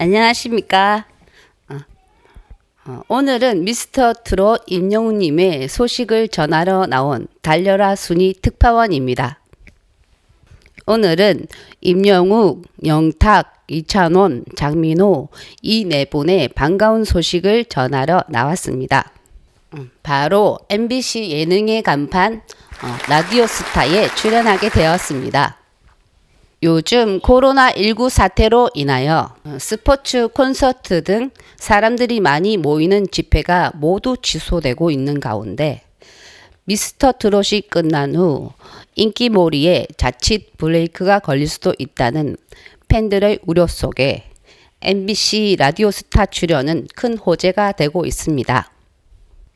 안녕하십니까. 어, 어, 오늘은 미스터 트롯 임영웅님의 소식을 전하러 나온 달려라 순위 특파원입니다. 오늘은 임영웅, 영탁, 이찬원, 장민호 이 네 분의 반가운 소식을 전하러 나왔습니다. 음, 바로 MBC 예능의 간판 어, 라디오 스타에 출연하게 되었습니다. 요즘 코로나19 사태로 인하여 어, 스포츠 콘서트 등 사람들이 많이 모이는 집회가 모두 취소되고 있는 가운데 미스터 트롯이 끝난 후 인기몰이에 자칫 브레이크가 걸릴 수도 있다는 팬들의 우려 속에 MBC 라디오 스타 출연은 큰 호재가 되고 있습니다.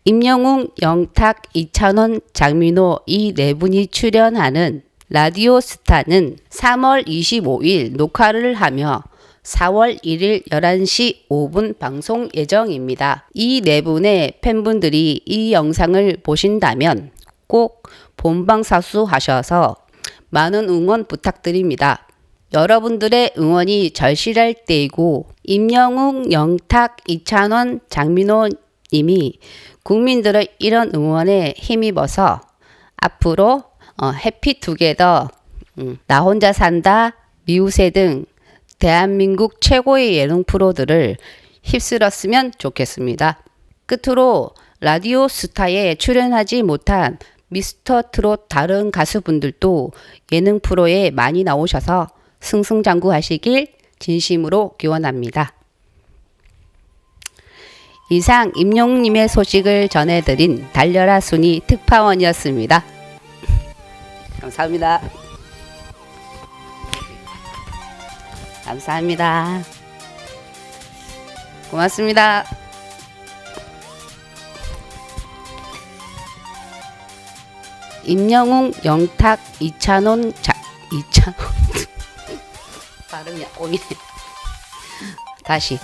임영웅, 영탁, 이찬원, 장민호 이 네 분이 출연하는 라디오 스타는 3월 25일 녹화를 하며 4월 1일 11시 5분 방송 예정입니다. 이 네 분의 팬분들이 이 영상을 보신다면 꼭 본방 사수 하셔서 많은 응원 부탁드립니다. 여러분들의 응원이 절실할 때이고 임영웅, 영탁, 이찬원, 장민호 님이 국민들의 이런 응원에 힘입어서 앞으로 어, 해피 투게더, 음, 나 혼자 산다, 미우새 등 대한민국 최고의 예능 프로들을 휩쓸었으면 좋겠습니다. 끝으로 라디오 스타에 출연하지 못한 미스터 트롯 다른 가수분들도 예능 프로에 많이 나오셔서 승승장구 하시길 진심으로 기원합니다. 이상 임용님의 소식을 전해드린 달려라 순위 특파원이었습니다. 감사합니다. 감사합니다. 고맙습니다. 임영웅, 영탁, 이찬원, 자, 이찬원 발음이 꼬이네. 다시